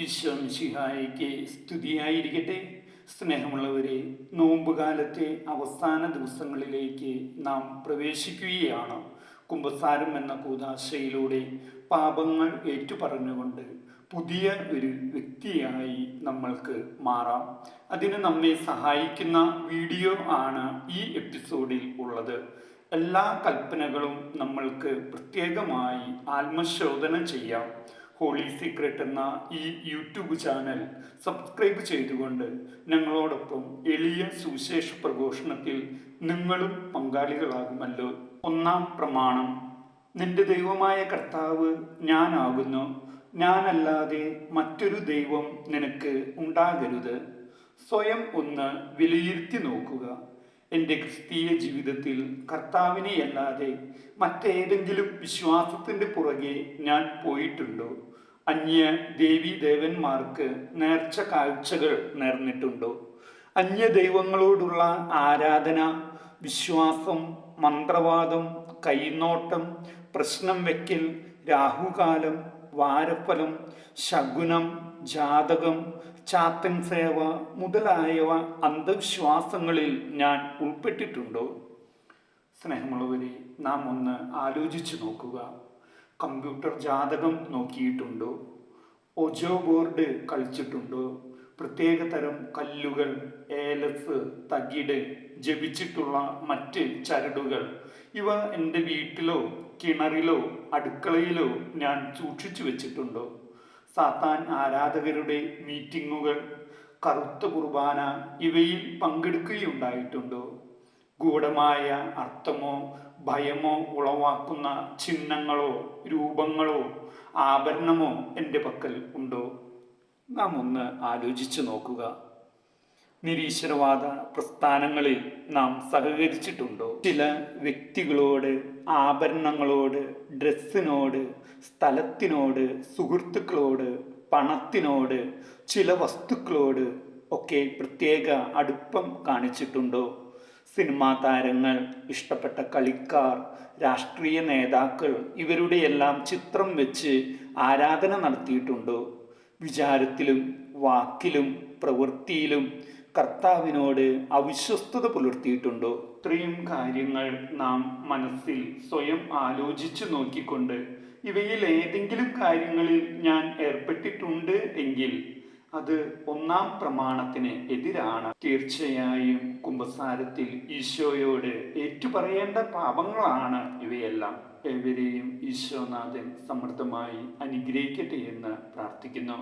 ഈശോ മിശിഹായിക്ക് സ്തുതിയായിരിക്കട്ടെ. സ്നേഹമുള്ളവരെ നോമ്പുകാലത്തെ അവസാന ദിവസങ്ങളിലേക്ക് നാം പ്രവേശിക്കുകയാണ്. കുംഭസാരം എന്ന കൂതാശയിലൂടെ പാപങ്ങൾ ഏറ്റുപറഞ്ഞുകൊണ്ട് പുതിയ ഒരു വ്യക്തിയായി നമ്മൾക്ക് മാറാം. അതിന് നമ്മെ സഹായിക്കുന്ന വീഡിയോ ആണ് ഈ എപ്പിസോഡിൽ ഉള്ളത്. എല്ലാ കൽപ്പനകളും നമ്മൾക്ക് പ്രത്യേകമായി ആത്മശോധന ചെയ്യാം. ഹോളി സീക്രട്ട് എന്ന ഈ യൂട്യൂബ് ചാനൽ സബ്സ്ക്രൈബ് ചെയ്തുകൊണ്ട് ഞങ്ങളോടൊപ്പം എളിയ സുവിശേഷ പ്രഘോഷണത്തിൽ നിങ്ങളും പങ്കാളികളാകുമല്ലോ. ഒന്നാം പ്രമാണം. നിന്റെ ദൈവമായ കർത്താവ് ഞാനാകുന്നു. ഞാനല്ലാതെ മറ്റൊരു ദൈവം നിനക്ക് ഉണ്ടാകരുത്. സ്വയം ഒന്ന് വിലയിരുത്തി നോക്കുക. എന്റെ ക്രിസ്തീയ ജീവിതത്തിൽ കർത്താവിനെയല്ലാതെ മറ്റേതെങ്കിലും വിശ്വാസത്തിന്റെ പുറകെ ഞാൻ പോയിട്ടുണ്ടോ? അന്യ ദേവി ദേവന്മാർക്ക് നേർച്ച കാഴ്ചകൾ നേർന്നിട്ടുണ്ടോ? അന്യ ദൈവങ്ങളോടുള്ള ആരാധന വിശ്വാസം മന്ത്രവാദം കൈനോട്ടം പ്രശ്നം വയ്ക്കൽ രാഹുകാലം വാരഫലം ശകുനം ജാതകം ചാത്തൻ സേവ മുതലായവ അന്ധവിശ്വാസങ്ങളിൽ ഞാൻ ഉൾപ്പെട്ടിട്ടുണ്ടോ? സ്നേഹമുള്ളവരെ നാം ഒന്ന് ആലോചിച്ചു നോക്കുക. കമ്പ്യൂട്ടർ ജാതകം നോക്കിയിട്ടുണ്ടോ? ഒജോ ബോർഡ് കളിച്ചിട്ടുണ്ടോ? പ്രത്യേക തരം കല്ലുകൾ ഏലസ് തകിട് ജപിച്ചിട്ടുള്ള മറ്റ് ചരടുകൾ. ഇവ എന്റെ വീട്ടിലോ കിണറിലോ അടുക്കളയിലോ ഞാൻ സൂക്ഷിച്ചു വെച്ചിട്ടുണ്ടോ? സാത്താൻ ആരാധകരുടെ മീറ്റിങ്ങുകൾ കറുത്ത കുർബാന ഇവയിൽ പങ്കെടുക്കുകയുണ്ടായിട്ടുണ്ടോ? ഗൂഢമായ അർത്ഥമോ ഭയമോ ഉളവാക്കുന്ന ചിഹ്നങ്ങളോ രൂപങ്ങളോ ആഭരണമോ എന്റെ പക്കൽ ഉണ്ടോ? നാം ഒന്ന് ആലോചിച്ചു നോക്കുക. നിരീശ്വരവാദ പ്രസ്ഥാനങ്ങളിൽ നാം സഹകരിച്ചിട്ടുണ്ടോ? ചില വ്യക്തികളോട് ആഭരണങ്ങളോട് ഡ്രസ്സിനോട് സ്ഥലത്തിനോട് സുഹൃത്തുക്കളോട് പണത്തിനോട് ചില വസ്തുക്കളോട് ഒക്കെ പ്രത്യേക അടുപ്പം കാണിച്ചിട്ടുണ്ടോ? സിനിമാ താരങ്ങൾ ഇഷ്ടപ്പെട്ട കളിക്കാർ രാഷ്ട്രീയ നേതാക്കൾ ഇവരുടെയെല്ലാം ചിത്രം വെച്ച് ആരാധന നടത്തിയിട്ടുണ്ടോ? വിചാരത്തിലും വാക്കിലും പ്രവൃത്തിയിലും കർത്താവിനോട് അവിശ്വസ്തത പുലർത്തിയിട്ടുണ്ടോ? ഇത്രയും കാര്യങ്ങൾ നാം മനസ്സിൽ സ്വയം ആലോചിച്ചു നോക്കിക്കൊണ്ട് ഇവയിൽ ഏതെങ്കിലും കാര്യങ്ങളിൽ ഞാൻ ഏർപ്പെട്ടിട്ടുണ്ട് എങ്കിൽ അത് ഒന്നാം പ്രമാണത്തിന് എതിരാണ്. തീർച്ചയായും കുംഭസാരത്തിൽ ഈശോയോട് ഏറ്റുപറയേണ്ട പാപങ്ങളാണ് ഇവയെല്ലാം. എവരെയും ഈശോനാഥൻ സമൃദ്ധമായി അനുഗ്രഹിക്കട്ടെ എന്ന് പ്രാർത്ഥിക്കുന്നു.